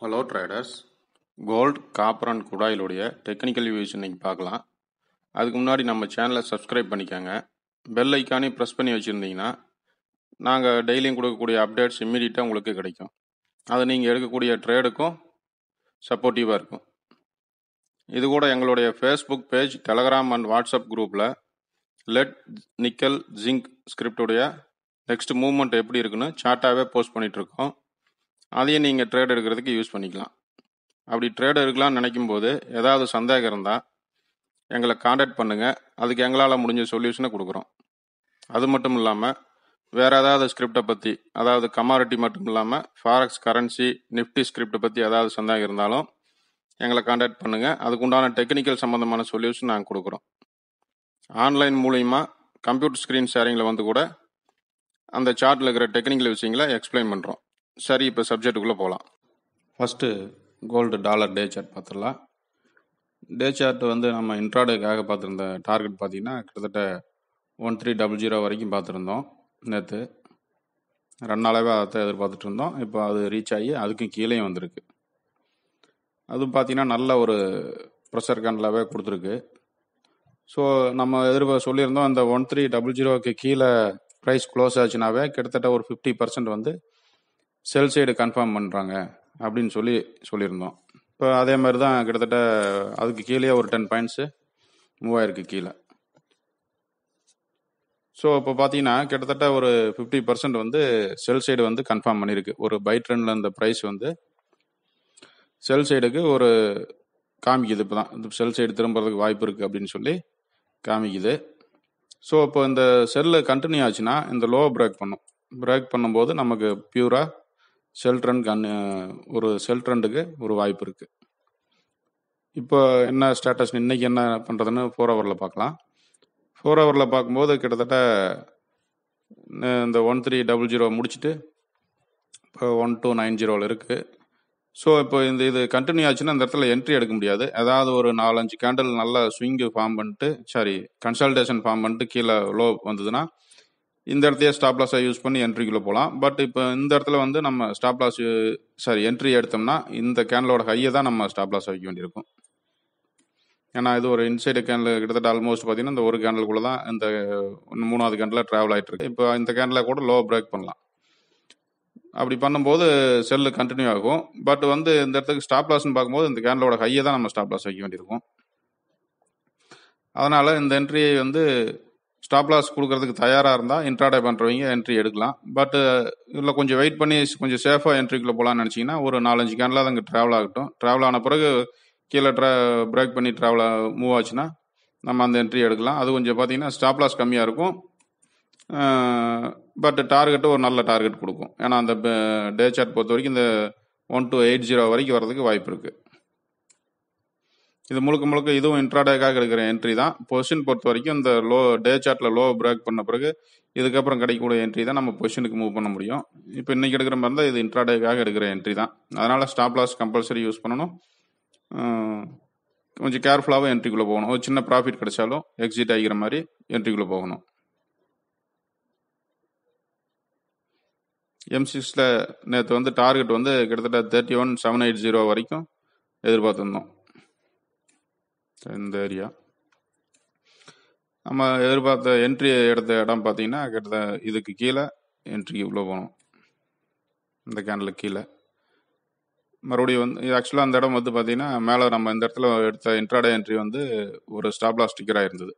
Hello traders gold copper and குடாயிலுடைய technical views இன்றைக்கி பார்க்கலாம். அதுக்கு முன்னாடி நம்ம சேனலை சப்ஸ்கிரைப் பண்ணிக்கோங்க. பெல் ஐக்கானே ப்ரெஸ் பண்ணி வச்சுருந்தீங்கன்னா நாங்கள் டெய்லியும் கொடுக்கக்கூடிய அப்டேட்ஸ் இம்மீடியட்டாக உங்களுக்கு கிடைக்கும். அது நீங்கள் எடுக்கக்கூடிய ட்ரேடுக்கும் சப்போர்ட்டிவாக இருக்கும். இது கூட எங்களுடைய Facebook page Telegram and WhatsApp குரூப்பில் லெட் நிக்கல் ஜிங்க் ஸ்கிரிப்டுடைய நெக்ஸ்ட் மூவ்மெண்ட் எப்படி இருக்குன்னு சார்ட்டாகவே போஸ்ட் பண்ணிகிட்ருக்கோம் அதையும் நீங்கள் ட்ரேட் எடுக்கிறதுக்கு யூஸ் பண்ணிக்கலாம். அப்படி ட்ரேட் எடுக்கலாம்னு நினைக்கும் போது ஏதாவது சந்தேகம் இருந்தால் எங்களை காண்டாக்ட் பண்ணுங்கள் அதுக்கு எங்களால் முடிஞ்ச சொல்யூஷனை கொடுக்குறோம். அது மட்டும் இல்லாமல் வேறு ஏதாவது ஸ்கிரிப்டை பற்றி அதாவது கமாடிட்டி மட்டும் இல்லாமல் ஃபாரெக்ஸ் கரன்சி நிஃப்டி ஸ்கிரிப்டை பற்றி ஏதாவது சந்தேகம் இருந்தாலும் எங்களை காண்டாக்ட் பண்ணுங்கள் அதுக்குண்டான டெக்னிக்கல் சம்மந்தமான சொல்யூஷன் நாங்கள் கொடுக்குறோம். ஆன்லைன் மூலயமா கம்ப்யூட்டர் ஸ்க்ரீன் ஷேரிங்கில் வந்து கூட அந்த சார்ட்டில் இருக்கிற டெக்னிக்கல் விஷயங்களை எக்ஸ்பிளைன் பண்ணுறோம் சரி இப்போ சப்ஜெக்ட்டுக்குள்ளே போகலாம் first gold dollar day chart பார்த்துடலாம் டே சார்ட் வந்து நம்ம இன்ட்ராடேக்காக பார்த்துருந்த டார்கெட் பார்த்தீங்கன்னா கிட்டத்தட்ட ஒன் த்ரீ டபுள் ஜீரோ வரைக்கும் பார்த்துருந்தோம் நேற்று ரெண்டு நாளாகவே அதை எதிர்பார்த்துட்டு இருந்தோம். இப்போ அது ரீச் ஆகி அதுக்கும் கீழேயும் வந்திருக்கு. அதுவும் பார்த்தீங்கன்னா நல்ல ஒரு ப்ரெஷர் கேண்டலாகவே கொடுத்துருக்கு. ஸோ நம்ம எதிர்பார்க்க சொல்லியிருந்தோம் அந்த ஒன் த்ரீ டபுள் ஜீரோக்கு கீழே ப்ரைஸ் க்ளோஸ் ஆச்சுனாவே கிட்டத்தட்ட ஒரு ஃபிஃப்டி பர்சன்ட் வந்து செல் சைடு கன்ஃபார்ம் பண்ணுறாங்க அப்படின்னு சொல்லி சொல்லியிருந்தோம். இப்போ அதே மாதிரி தான் கிட்டத்தட்ட அதுக்கு கீழே ஒரு டென் பாயிண்ட்ஸு மூவ் ஆயிருக்கு கீழே. ஸோ இப்போ பார்த்தீங்கன்னா கிட்டத்தட்ட ஒரு ஃபிஃப்டி பர்சன்ட் வந்து செல் சைடு வந்து கன்ஃபார்ம் பண்ணியிருக்கு ஒரு பை ட்ரெண்டில் இந்த ப்ரைஸ் வந்து செல் சைடுக்கு ஒரு காமிக்குது. இப்போ தான் இந்த செல் சைடு திரும்புறதுக்கு வாய்ப்பு இருக்குது அப்படின்னு சொல்லி காமிக்குது. ஸோ இப்போ இந்த செல்லு கண்டினியூ ஆச்சுன்னா இந்த லோ பிரேக் பண்ணும். பிரேக் பண்ணும்போது நமக்கு பியூராக செல் கன் ஒரு செல் ட்ரெண்டுக்கு ஒரு வாய்ப்பு இருக்குது இப்போ என்ன ஸ்டேட்டஸ் இன்றைக்கி என்ன பண்ணுறதுன்னு ஃபோர் ஹவரில் பார்க்கலாம் ஃபோர் ஹவரில் பார்க்கும்போது கிட்டத்தட்ட இந்த ஒன் த்ரீ டபுள் ஜீரோ முடிச்சுட்டு இப்போ ஒன் டூ நைன் ஜீரோவில் இருக்குது ஸோ இப்போ இந்த இது கண்டினியூ ஆச்சுன்னா இந்த இடத்துல என்ட்ரி எடுக்க முடியாது. ஏதாவது ஒரு நாலஞ்சு கேண்டில் நல்லா ஸ்விங்கு ஃபார்ம் பண்ணிட்டு சாரி கன்சல்டேஷன் ஃபார்ம் பண்ணிட்டு கீழே லோ வந்ததுன்னா இந்த இடத்தையே ஸ்டாப் லாஸாக யூஸ் பண்ணி என்ட்ரிக்குள்ளே போகலாம் பட் இப்போ இந்த இடத்துல வந்து நம்ம ஸ்டாப் லாஸ் சாரி என்ட்ரி எடுத்தோம்னா இந்த கேனலோட ஹையை தான் நம்ம ஸ்டாப் லாஸ் வைக்க வேண்டியிருக்கும். ஏன்னா இது ஒரு இன்சைடு கேண்டில் கிட்டத்தட்ட ஆல்மோஸ்ட் பார்த்தீங்கன்னா இந்த ஒரு கேண்டலுக்குள்ளே தான் இந்த மூணாவது கேண்டில் ட்ராவல் ஆகிட்டு இருக்கு. இப்போ இந்த கேண்டில் கூட லோ பிரேக் பண்ணலாம். அப்படி பண்ணும்போது செல்லு கண்டினியூ ஆகும். பட் வந்து இந்த இடத்துக்கு ஸ்டாப் லாஸ்ன்னு பார்க்கும்போது இந்த கேண்டலோட ஹையை தான் நம்ம ஸ்டாப் லாஸ் வைக்க வேண்டியிருக்கும். அதனால் இந்த என்ட்ரியை வந்து ஸ்டாப் லாஸ் கொடுக்கறதுக்கு தயாராக இருந்தால் இன்ட்ராடே பண்ணுறவங்க என்ட்ரி எடுக்கலாம். பட்டு இதில் கொஞ்சம் வெயிட் பண்ணி கொஞ்சம் சேஃபாக என்ட்ரிக்குள்ளே போகலான்னு நினச்சிங்கன்னா ஒரு நாலஞ்சு கேனில் அது அங்கே ட்ராவல் ஆகட்டும். ட்ராவல் ஆன பிறகு கீழே ட்ரா பிரேக் பண்ணி ட்ராவல் மூவ் ஆச்சுன்னா நம்ம அந்த என்ட்ரி எடுக்கலாம். அது கொஞ்சம் பார்த்தீங்கன்னா ஸ்டாப் லாஸ் கம்மியாக இருக்கும். பட் டார்கெட்டு ஒரு நல்ல டார்கெட் கொடுக்கும். ஏன்னா அந்த டே சார்ட் பொறுத்த வரைக்கும் இந்த ஒன் டு எயிட் ஜீரோ வரைக்கும் வரதுக்கு வாய்ப்பு இருக்குது இது முழுக்க முழுக்க இதுவும் இன்ட்ராடேக்காக எடுக்கிற என்ட்ரி தான். பொசிஷன் பொறுத்த வரைக்கும் இந்த லோ டே சார்ட்டில் லோ பிரேக் பண்ண பிறகு இதுக்கப்புறம் கிடைக்கக்கூடிய என்ட்ரி தான் நம்ம பொசிஷனுக்கு மூவ் பண்ண முடியும். இப்போ இன்னைக்கு எடுக்கிற மாதிரி இருந்தால் இது இன்ட்ராடேக்காக எடுக்கிற என்ட்ரி தான். அதனால் ஸ்டாப் லாஸ் கம்பல்சரி யூஸ் பண்ணணும். கொஞ்சம் கேர்ஃபுல்லாகவும் என்ட்ரிக்குள்ளே போகணும். ஒரு சின்ன ப்ராஃபிட் கிடைச்சாலும் எக்ஸிட் ஆகிக்கிற மாதிரி என்ட்ரிக்குள்ளே போகணும். எம் சிக்ஸில் நேற்று வந்து டார்கெட் வந்து கிட்டத்தட்ட thirty one seven eight zero வரைக்கும் எதிர்பார்த்துருந்தோம். இந்த ஏரியா. நம்ம எதிர்பார்த்த என்ட்ரி எடுத்த இடம் பார்த்தீங்கன்னா கிட்டத்தட்ட இதுக்கு கீழே என்ட்ரிக்கு உள்ளே போகணும். இந்த கேண்டலுக்கு கீழே. மறுபடியும் வந்து ஆக்சுவலாக அந்த இடம் வந்து பார்த்தீங்கன்னா மேலே நம்ம இந்த இடத்துல எடுத்த இன்ட்ராடே என்ட்ரி வந்து ஒரு ஸ்டாப்லா ஸ்டிக்கராக இருந்தது.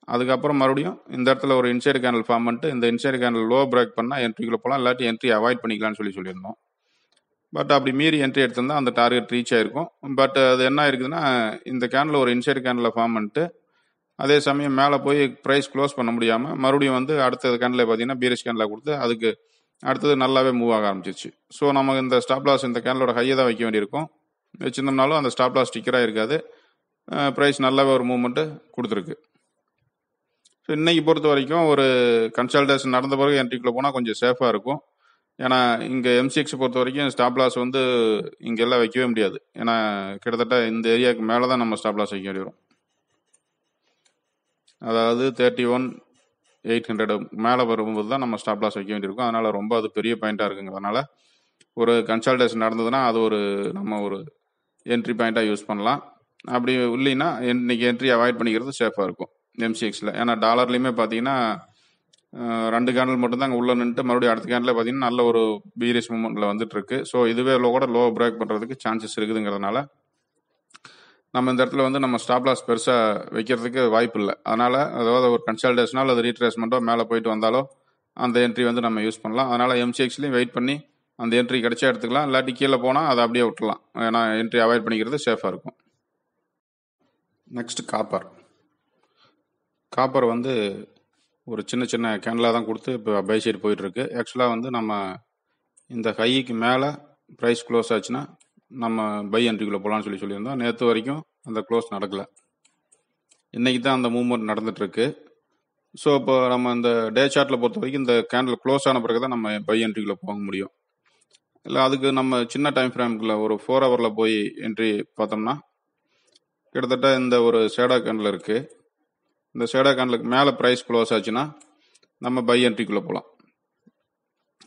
அதுக்கப்புறம் மறுபடியும் இந்த இடத்துல ஒரு இன்சைடு கேனல் ஃபார்ம் பண்ணிட்டு இந்த இன்சைடு கேனல் லோ பிரேக் பண்ணால் என்ட்ரிக்குள்ளே போகலாம். இல்லாட்டி என்ட்ரி அவாய்ட் பண்ணிக்கலாம்னு சொல்லி சொல்லியிருந்தோம். பட் அப்படி மீறி என்ட்ரி எடுத்திருந்தால் அந்த டார்கெட் ரீச் ஆயிருக்கும். பட் அது என்ன ஆயிருக்குதுன்னா இந்த கேனில் ஒரு இன்சைட் கேனில் ஃபார்ம் பண்ணிட்டு அதே சமயம் மேலே போய் ப்ரைஸ் க்ளோஸ் பண்ண முடியாமல் மறுபடியும் வந்து அடுத்த கேனில் பார்த்தீங்கன்னா பீரிஷ் கேனில் கொடுத்து அதுக்கு அடுத்தது நல்லாவே மூவ் ஆக ஆரம்பிச்சிச்சு ஸோ நமக்கு இந்த ஸ்டாப் லாஸ் இந்த கேனலோட ஹையை தான் வைக்க வேண்டியிருக்கும். வச்சிருந்தோம்னாலும் அந்த ஸ்டாப் லாஸ் ஸ்டிக்கராக இருக்காது. ப்ரைஸ் நல்லாவே ஒரு மூவ்மெண்ட்டு கொடுத்துருக்கு. ஸோ இன்னைக்கு பொறுத்த வரைக்கும் ஒரு கன்சல்டேஷன் நடந்த பிறகு என்ட்ரிக்குள்ளே போனால் கொஞ்சம் சேஃபாக இருக்கும். ஏன்னா இங்கே எம்சிஎக்ஸ் பொறுத்த வரைக்கும் ஸ்டாப் லாஸ் வந்து இங்க எல்லாம் வைக்கவே முடியாது. ஏன்னா கிட்டத்தட்ட இந்த ஏரியாவுக்கு மேலே தான் நம்ம ஸ்டாப் லாஸ் வைக்க வேண்டி வரும். அதாவது தேர்ட்டி ஒன் எயிட் ஹண்ட்ரட் மேலே வரும்போது தான் நம்ம ஸ்டாப் லாஸ் வைக்க வேண்டியிருக்கும் அதனால ரொம்ப அது பெரிய பாயிண்ட்டாக இருக்குங்கிறதுனால ஒரு கன்சல்டேஷன் நடந்ததுன்னா அது ஒரு நம்ம ஒரு என்ட்ரி பாயிண்ட்டாக யூஸ் பண்ணலாம். அப்படி இல்லைன்னா இன்னைக்கு என்ட்ரி அவாய்ட் பண்ணிக்கிறது சேஃபாக இருக்கும் எம்சிஎக்ஸில் ஏன்னா டாலர்லேயுமே பார்த்தீங்கன்னா ரெண்டு கேண்டில் மட்டும்தான் அங்கே உள்ளே நின்றுட்டு மறுபடியும் அடுத்த கேண்டில் பார்த்தீங்கன்னா நல்ல ஒரு பீரியஸ் மூமெண்ட்டில் வந்துட்டு இருக்கு ஸோ இதுவே கூட லோ பிரேக் பண்ணுறதுக்கு சான்சஸ் இருக்குதுங்கிறதுனால நம்ம இந்த இடத்துல வந்து நம்ம ஸ்டாப் லாஸ் பெருசாக வைக்கிறதுக்கு வாய்ப்பு இல்லை. அதனால் அதாவது ஒரு கன்சல்டேஷனோ அல்லது ரீட்ரேஸ்மெண்ட்டோ மேலே போயிட்டு வந்தாலோ அந்த என்ட்ரி வந்து நம்ம யூஸ் பண்ணலாம். அதனால் எம்சிஎக்ஸ்லையும் வெயிட் பண்ணி அந்த என்ட்ரி கிடைச்சா எடுத்துக்கலாம். இல்லாட்டி கீழே போனால் அதை அப்படியே விட்டுலாம் ஏன்னா என்ட்ரி அவாய்ட் பண்ணிக்கிறது சேஃபாக இருக்கும். நெக்ஸ்ட் காப்பர் காப்பர் வந்து ஒரு சின்ன சின்ன கேண்டிலாக தான் கொடுத்து இப்போ பை சைடு போயிட்டுருக்கு. ஆக்சுவலாக வந்து நம்ம இந்த ஹைக்கு மேலே ப்ரைஸ் க்ளோஸ் ஆச்சுன்னா நம்ம பை என்ட்ரிக்குள்ளே போகலான்னு சொல்லி சொல்லியிருந்தோம். நேற்று வரைக்கும் அந்த க்ளோஸ் நடக்கலை. இன்றைக்கி தான் அந்த மூவ்மெண்ட் நடந்துகிட்ருக்கு ஸோ இப்போ நம்ம இந்த டே சார்ட்டில் பொறுத்த வரைக்கும் இந்த கேண்டில் க்ளோஸ் ஆன பிறகு தான் நம்ம பை என்ட்ரிக்குள்ளே போக முடியும். இல்லை அதுக்கு நம்ம சின்ன டைம் ஃப்ரேம்குள்ள ஒரு ஃபோர் ஹவரில் போய் என்ட்ரி பார்த்தோம்னா கிட்டத்தட்ட இந்த ஒரு சேடா கேண்டில் இருக்குது இந்த ஷேடோ கேண்டலுக்கு மேலே ப்ரைஸ் க்ளோஸ் ஆச்சுன்னா நம்ம பை என்ட்ரிக்குள்ளே போகலாம்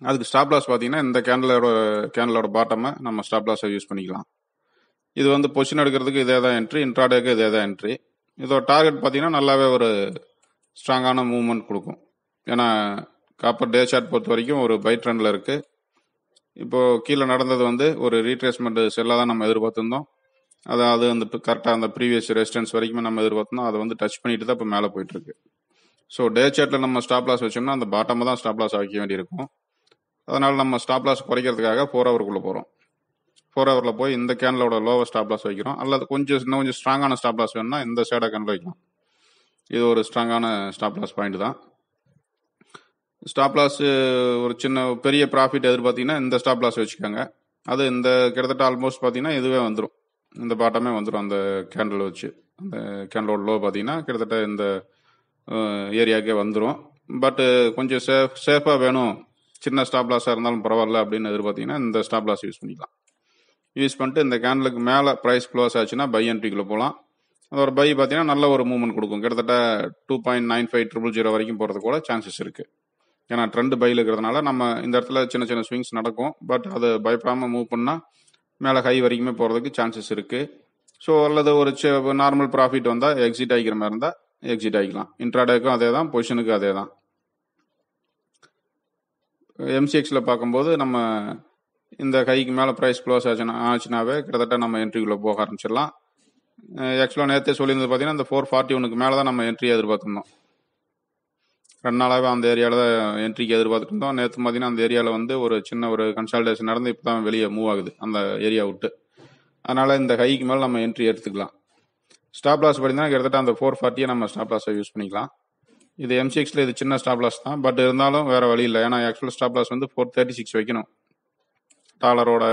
அதுக்கு ஸ்டாப் லாஸ் பார்த்தீங்கன்னா இந்த கேண்டலோட கேண்டலோட பாட்டமை நம்ம ஸ்டாப் லாஸை யூஸ் பண்ணிக்கலாம். இது வந்து பொசிஷன் எடுக்கிறதுக்கு இதே தான் என்ட்ரி இன்ட்ராடேக்கு இதே தான் என்ட்ரி இதோட டார்கெட் பார்த்தீங்கன்னா நல்லாவே ஒரு ஸ்ட்ராங்கான மூவ்மெண்ட் கொடுக்கும். ஏன்னா காப்பர் டே சார்ட் பொறுத்த வரைக்கும் ஒரு பை ட்ரெண்டில் இருக்குது இப்போது கீழே நடந்தது வந்து ஒரு ரீட்ரேஸ்மெண்ட் செல்லாக தான் நம்ம எதிர்பார்த்துருந்தோம். அதாவது அந்த கரெக்டாக அந்த ப்ரீவியஸ் ரெசிஸ்டன்ஸ் வரைக்கும் நம்ம எதிர்பார்த்தோம் அதை வந்து டச் பண்ணிட்டு தான் இப்போ மேலே போயிட்டு இருக்கு ஸோ டே சேட்டில் நம்ம ஸ்டாப் லாஸ் வச்சோம்னா அந்த பாட்டமாக தான் ஸ்டாப் லாஸ் வைக்க வேண்டியிருக்கும். அதனால நம்ம ஸ்டாப் லாஸ் குறைக்கிறதுக்காக ஃபோர் ஹவருக்குள்ளே போகிறோம் ஃபோர் ஹவரில் போய் இந்த கேனலோட லோவர் ஸ்டாப் லாஸ் வைக்கிறோம். அல்லது கொஞ்சம் இன்னும் கொஞ்சம் ஸ்ட்ராங்கான ஸ்டாப் லாஸ் வேணும்னா இந்த சேடா கேனில் வைக்கலாம். இது ஒரு ஸ்ட்ராங்கான ஸ்டாப் லாஸ் பாயிண்ட் தான். ஸ்டாப் லாஸ் ஒரு சின்ன பெரிய ப்ராஃபிட் எதிர்பார்த்தீங்கன்னா இந்த ஸ்டாப் லாஸ் வச்சுக்கோங்க. அது இந்த கிட்டத்தட்ட ஆல்மோஸ்ட் பார்த்தீங்கன்னா இதுவே வந்துடும் இந்த பாட்டமே வந்துடும் அந்த கேண்டில் வச்சு. அந்த கேண்டலோட லோ பார்த்தீங்கன்னா கிட்டத்தட்ட இந்த ஏரியாவுக்கே வந்துடும் பட்டு கொஞ்சம் சேஃப் சேஃபாக வேணும். சின்ன ஸ்டாப் லாஸாக இருந்தாலும் பரவாயில்ல அப்படின்னு எதிர்பார்த்தீங்கன்னா இந்த ஸ்டாப் லாஸ் யூஸ் பண்ணிக்கலாம். யூஸ் பண்ணிட்டு இந்த கேண்டலுக்கு மேலே ப்ரைஸ் க்ளோஸ் ஆச்சுன்னா பை என்ட்ரிக்குள்ளே போகலாம். அதோட பை பார்த்தீங்கன்னா நல்ல ஒரு மூவ்மெண்ட் கொடுக்கும். கிட்டத்தட்ட two point nine five triple zero வரைக்கும் போகிறது கூட சான்சஸ் இருக்குது ஏன்னா ட்ரெண்ட் பையில் இருக்கிறதுனால நம்ம இந்த இடத்துல சின்ன சின்ன ஸ்விங்ஸ் நடக்கும். பட் அது பயப்படாமல் மூவ் பண்ணால் மேலே ஹை வரைக்குமே போகிறதுக்கு சான்சஸ் இருக்குது ஸோ அல்லது ஒரு நார்மல் ப்ராஃபிட் வந்தால் எக்ஸிட் ஆகிக்கிற மாதிரி இருந்தால் எக்ஸிட் ஆகிக்கலாம் இன்ட்ராடேக்கும் அதே தான் பொசிஷனுக்கும் அதே தான் எம்சிஎக்ஸில் பார்க்கும்போது நம்ம இந்த கைக்கு மேலே ப்ரைஸ் க்ளோஸ் ஆச்சுன்னா ஆச்சுனாவே கிட்டத்தட்ட நம்ம என்ட்ரிக்குள்ளே போக ஆரம்பிச்சிடலாம். ஆக்சுவலாக நேற்றே சொல்லியிருந்தது பார்த்தீங்கன்னா இந்த ஃபோர் ஃபார்ட்டி ஒனுக்கு மேலே தான் நம்ம என்ட்ரி எதிர்பார்த்துருந்தோம். ரெண்டு நாளாகவே அந்த ஏரியாவில் தான் என்ட்ரிக்கு எதிர்பார்த்துட்டு இருந்தோம். நேற்று பார்த்தீங்கன்னா அந்த ஏரியாவில் வந்து ஒரு சின்ன ஒரு கன்சல்டேஷன் நடந்து இப்போ தான் வெளியே மூவ் ஆகுது அந்த ஏரியா விட்டு. அதனால் இந்த ஹைக்கு மேலே நம்ம என்ட்ரி எடுத்துக்கலாம். ஸ்டாப் லாஸ் பார்த்தீங்கன்னா கிட்டத்தட்ட அந்த ஃபோர் ஃபார்ட்டியை நம்ம ஸ்டாப் லாஸை யூஸ் பண்ணிக்கலாம். இது எம்சிஎக்ஸில் இது சின்ன ஸ்டாப் லாஸ் தான். பட் இருந்தாலும் வேறு வழி இல்லை. ஏன்னா ஆக்சுவல் ஸ்டாப் லாஸ் வந்து ஃபோர் தேர்ட்டி சிக்ஸ் வைக்கணும் டாலரோட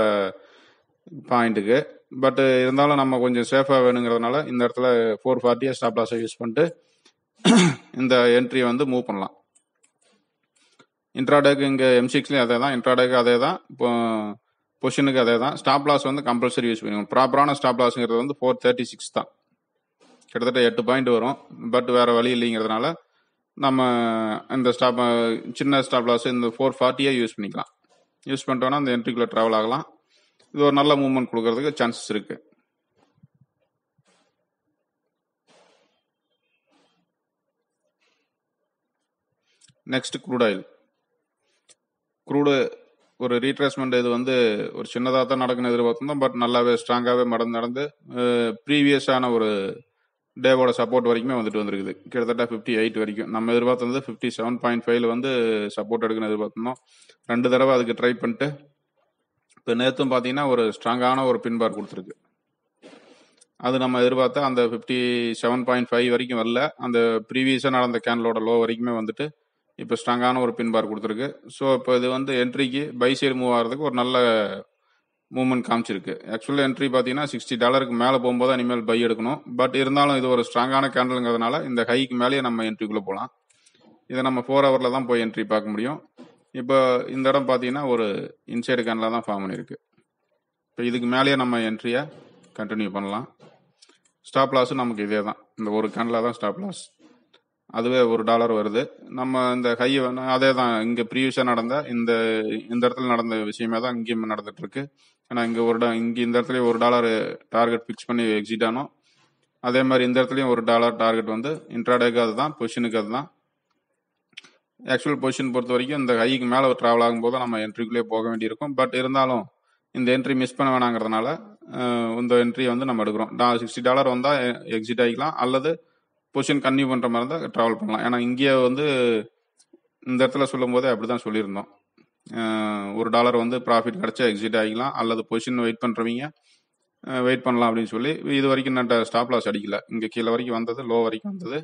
பாயிண்ட்டுக்கு பட் இருந்தாலும் நம்ம கொஞ்சம் சேஃபாக வேணுங்கிறதுனால இந்த இடத்துல ஃபோர் ஃபார்ட்டியை ஸ்டாப் லாஸை யூஸ் பண்ணிட்டு இந்த என்ட்ரியை வந்து மூவ் பண்ணலாம். இன்ட்ராடேக்கு இங்கே எம்சிக்ஸ்லேயும் அதே தான் இன்ட்ராடேக்கு அதே தான் இப்போ பொசிஷனுக்கு அதே தான் ஸ்டாப் லாஸ் வந்து கம்பல்சரி யூஸ் பண்ணுவோம் ப்ராப்பரான ஸ்டாப் லாஸ்ங்கிறது வந்து ஃபோர் தேர்ட்டி சிக்ஸ் தான். கிட்டத்தட்ட எட்டு பாயிண்ட் வரும். பட் வேறு வழி இல்லைங்கிறதுனால நம்ம இந்த ஸ்டாப் சின்ன ஸ்டாப் லாஸ் இந்த ஃபோர் ஃபார்ட்டியே யூஸ் பண்ணிக்கலாம். யூஸ் பண்ணிட்டோன்னா அந்த என்ட்ரிக்குள்ளே ட்ராவல் ஆகலாம். இது ஒரு நல்ல மூவ்மெண்ட் கொடுக்கறதுக்கு சான்சஸ் இருக்குது நெக்ஸ்ட் க்ரூட் ஆயில் க்ரூடு ஒரு ரீட்ரேஸ்மெண்ட் இது வந்து ஒரு சின்னதாக தான் நடக்குன்னு எதிர்பார்த்துருந்தோம். பட் நல்லாவே ஸ்ட்ராங்காகவே மடந்து நடந்து ப்ரீவியஸான ஒரு டேவோட சப்போர்ட் வரைக்குமே வந்துட்டு வந்திருக்குது. கிட்டத்தட்ட ஃபிஃப்டி எயிட் வரைக்கும். நம்ம எதிர்பார்த்தது ஃபிஃப்டி செவன் பாயிண்ட் ஃபைவ்ல வந்து சப்போர்ட் எடுக்குன்னு எதிர்பார்த்தோம் ரெண்டு தடவை அதுக்கு ட்ரை பண்ணிட்டு இப்போ நேற்றும் பார்த்தீங்கன்னா ஒரு ஸ்ட்ராங்கான ஒரு பின்பார் கொடுத்துருக்கு. அது நம்ம எதிர்பார்த்தா அந்த ஃபிஃப்டி செவன் பாயிண்ட் ஃபைவ் வரைக்கும் வரல. அந்த ப்ரீவியஸாக நடந்த கேனலோட லோ வரைக்குமே வந்துட்டு இப்போ ஸ்ட்ராங்கான ஒரு பின்பார் கொடுத்துருக்கு. ஸோ இப்போ இது வந்து என்ட்ரிக்கு பை சைடு மூவ் ஆகிறதுக்கு ஒரு நல்ல மூவ்மெண்ட் காமிச்சிருக்கு. ஆக்சுவலாக என்ட்ரி பார்த்தீங்கன்னா சிக்ஸ்டி டாலருக்கு மேலே போகும்போது இனிமேல் பை எடுக்கணும். பட் இருந்தாலும் இது ஒரு ஸ்ட்ராங்கான கேண்டலுங்கிறதுனால இந்த ஹைக்கு மேலேயே நம்ம என்ட்ரிக்குள்ளே போகலாம். இதை நம்ம ஃபோர் ஹவரில் தான் போய் என்ட்ரி பார்க்க முடியும். இப்போ இந்த இடம் பார்த்தீங்கன்னா ஒரு இன்சைடு கேனில் தான் ஃபார்ம் பண்ணியிருக்கு. இப்போ இதுக்கு மேலேயே நம்ம என்ட்ரியை கண்டினியூ பண்ணலாம். ஸ்டாப் லாஸும் நமக்கு இதே தான் இந்த ஒரு கேனில் தான் ஸ்டாப் லாஸ் அதுவே ஒரு டாலர் வருது. நம்ம இந்த ஹை அதே தான் இங்கே ப்ரீவியஸாக நடந்த இந்த இந்த இடத்துல நடந்த விஷயமே தான் இங்கேயும் நடந்துட்டு இருக்கு ஏன்னா இங்கே ஒரு டா இங்கே இந்த இடத்துல ஒரு டாலர் டார்கெட் ஃபிக்ஸ் பண்ணி எக்ஸிட் ஆனோம். அதே மாதிரி இந்த இடத்துலையும் ஒரு டாலர் டார்கெட் வந்து இன்ட்ராடேக்கு அதுதான் பொசிஷனுக்கு அதுதான். ஆக்சுவல் பொசிஷன் பொறுத்த வரைக்கும் இந்த ஹைக்கு மேலே ட்ராவல் ஆகும்போது நம்ம என்ட்ரிக்குள்ளே போக வேண்டியிருக்கும். பட் இருந்தாலும் இந்த என்ட்ரி மிஸ் பண்ண வேணாங்கிறதுனால இந்த என்ட்ரியை வந்து நம்ம எடுக்கிறோம். டா சிக்ஸ்டி டாலர் வந்தால் எக்ஸிட் ஆகிக்கலாம் அல்லது பொசிஷன் கன்னியூ பண்ணுற மாதிரி இருந்தால் ட்ராவல் பண்ணலாம். ஏன்னா இங்கே வந்து இந்த இடத்துல சொல்லும் போதே அப்படி தான் சொல்லியிருந்தோம் ஒரு டாலர் வந்து ப்ராஃபிட் கிடச்சா எக்ஸிட் ஆகிக்கலாம். அல்லது பொசிஷன் வெயிட் பண்ணுறவங்க வெயிட் பண்ணலாம் அப்படின்னு சொல்லி இது வரைக்கும் நான் ஸ்டாப் லாஸ் அடிக்கல. இங்கே கீழே வரைக்கும் வந்தது லோ வரைக்கும் வந்தது.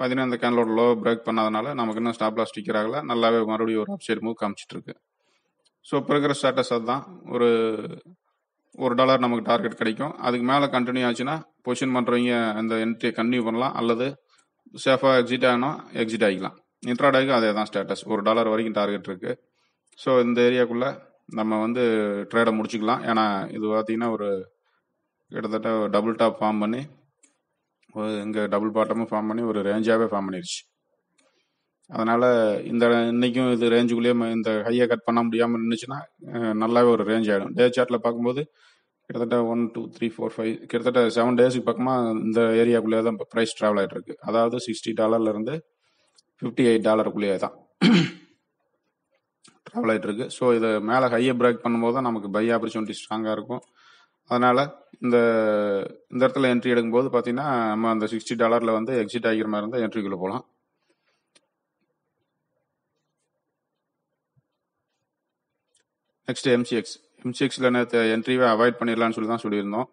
பார்த்தீங்கன்னா இந்த கேண்டலோட லோ பிரேக் பண்ணாதனால நமக்கு இன்னும் ஸ்டாப் லாஸ் ஸ்டிக்கர் ஆகல. நல்லாவே மறுபடியும் ஒரு அப்சைட் மூவ் காமிச்சிட்டு இருக்கு. ஸோ இப்போ இருக்கிற ஸ்டேட்டஸ் அதுதான். ஒரு ஒரு டாலர் நமக்கு டார்கெட் கிடைக்கும். அதுக்கு மேலே கண்டினியூ ஆச்சுன்னா பொசிஷன் பண்ணுறவங்க அந்த என்ட்ரியை கண்டினியூ பண்ணலாம். அல்லது சேஃபாக எக்ஸிட் ஆகணும் எக்ஸிட் ஆகிக்கலாம் இன்ட்ராடேக்கு அதே தான் ஸ்டேட்டஸ் ஒரு டாலர் வரைக்கும் டார்கெட் இருக்குது ஸோ இந்த ஏரியாக்குள்ளே நம்ம வந்து ட்ரேடை முடிச்சுக்கலாம். ஏன்னா இது பார்த்தீங்கன்னா ஒரு கிட்டத்தட்ட டபுள் டாப் ஃபார்ம் பண்ணி இங்கே டபுள் பாட்டமும் ஃபார்ம் பண்ணி ஒரு ரேஞ்சாகவே ஃபார்ம் பண்ணிடுச்சு அதனால இந்த இன்னைக்கும் இது ரேஞ்சுக்குள்ளேயே இந்த ஹையை கட் பண்ண முடியாமல் இருந்துச்சுன்னா நல்லாவே ஒரு ரேஞ்ச் ஆகிடும் டே சார்ட்டில் பார்க்கும்போது கிட்டத்தட்ட one two three four five கிட்டத்தட்ட செவன் டேஸுக்கு பக்கமாக இந்த ஏரியாக்குள்ளேயே தான் இப்போ ப்ரைஸ் ட்ராவல் ஆகிட்டு இருக்கு. அதாவது சிக்ஸ்டி டாலர்லேருந்து ஃபிஃப்டி எயிட் டாலருக்குள்ளேயே தான் ட்ராவல் ஆகிட்டு இருக்கு. ஸோ இதை மேலே ஹையை பிரேக் பண்ணும்போது தான் நமக்கு பை ஆப்பர்ச்சுனிட்டி ஸ்ட்ராங்காக இருக்கும். அதனால இந்த இந்த இடத்துல என்ட்ரி எடுக்கும்போது பார்த்தீங்கன்னா நம்ம அந்த சிக்ஸ்டி டாலரில் வந்து எக்ஸிட் ஆகிற மாதிரி இருந்தால் என்ட்ரிக்குள்ளே போகலாம் நெக்ஸ்ட் எம்சிஎக்ஸ் எம்சிஎக்ஸில் நேற்று என்ட்ரிவே அவாய்ட் பண்ணிடலாம்னு சொல்லி தான் சொல்லியிருந்தோம்.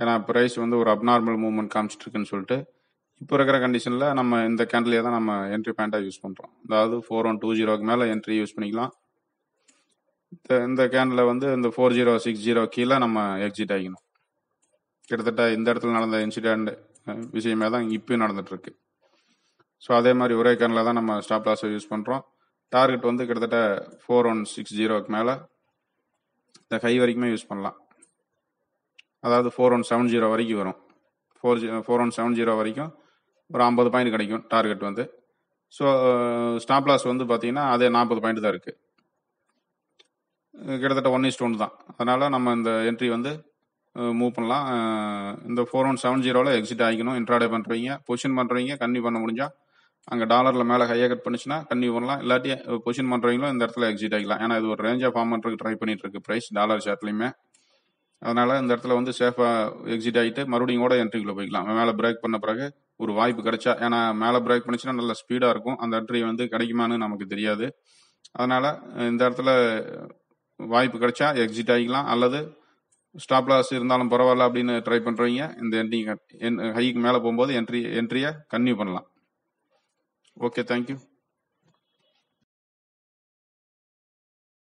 ஏன்னா ப்ரைஸ் வந்து ஒரு அப்நார்மல் மூவ்மெண்ட் காமிச்சிட்டு இருக்குன்னு சொல்லிட்டு இப்போ இருக்கிற கண்டிஷனில் நம்ம இந்த கேண்டிலே தான் நம்ம என்ட்ரி பாயிண்டாக யூஸ் பண்ணுறோம் அதாவது ஃபோர் ஒன் டூ ஜீரோக்கு மேலே என்ட்ரி யூஸ் பண்ணிக்கலாம். இந்த இந்த கேண்டில் வந்து இந்த ஃபோர் ஜீரோ சிக்ஸ் ஜீரோ கீழே நம்ம எக்ஸிட் ஆகிக்கணும். கிட்டத்தட்ட இந்த இடத்துல நடந்த இன்சிடென்ட் விஷயமே தான் இப்பயும் நடந்துட்டுருக்கு. ஸோ அதே மாதிரி ஒரே கேண்டில் தான் நம்ம ஸ்டாப் லாஸை யூஸ் பண்ணுறோம் டார்கெட் வந்து கிட்டத்தட்ட ஃபோர் ஒன் சிக்ஸ் ஜீரோக்கு மேலே இந்த ஹை வரைக்குமே யூஸ் பண்ணலாம். அதாவது ஃபோர் ஒன் செவன் ஜீரோ வரைக்கும் வரும். ஃபோர் ஜி ஃபோர் ஒன் செவன் ஜீரோ வரைக்கும் ஒரு ஐம்பது பாயிண்ட் கிடைக்கும் டார்கெட் வந்து. ஸோ ஸ்டாப் லாஸ் வந்து பார்த்தீங்கன்னா அதே நாற்பது பாயிண்ட் தான் இருக்குது கிட்டத்தட்ட ஒன் இஸ்ட் ஒன்று தான். அதனால் நம்ம இந்த என்ட்ரி வந்து மூவ் பண்ணலாம். இந்த ஃபோர் ஒன் செவன் ஜீரோவில் எக்ஸிட் ஆகிக்கணும். இன்ட்ராடே பண்ணுறவங்க பொசிஷன் பண்ணுறவங்க கன்னியூ பண்ண முடிஞ்சால் அங்கே டாலரில் மேலே ஹையாக கட் பண்ணுச்சுன்னா கன்னியூ பண்ணலாம் இல்லாட்டி பொசிஷன் பண்ணுறவங்களும் இந்த இடத்துல எக்ஸிட் ஆகிக்கலாம் ஏன்னா இது ஒரு ரேஞ்சாக ஃபார்ம் பண்ணுறதுக்கு ட்ரை பண்ணிட்டு இருக்கு ப்ரைஸ் டாலர் ஷேர்ட்லையுமே அதனால இந்த இடத்துல வந்து சேஃபாக எக்ஸிட் ஆகிட்டு மறுபடியும் கூட என்ட்ரிக்குள்ளே போய்க்கலாம் மேலே பிரேக் பண்ண பிறகு ஒரு வாய்ப்பு கிடைச்சா ஏன்னா மேலே பிரேக் பண்ணிச்சுன்னா நல்ல ஸ்பீடாக இருக்கும். அந்த என்ட்ரி வந்து கிடைக்குமான்னு நமக்கு தெரியாது. அதனால இந்த இடத்துல வாய்ப்பு கிடைச்சா எக்ஸிட் ஆகிக்கலாம் அல்லது ஸ்டாப் லாஸ் இருந்தாலும் பரவாயில்ல அப்படின்னு ட்ரை பண்ணுறவங்க இந்த என்ட்ரி ஹைக்கு மேலே போகும்போது என்ட்ரி என்ட்ரியை கன்னியூ பண்ணலாம். Okay, thank you.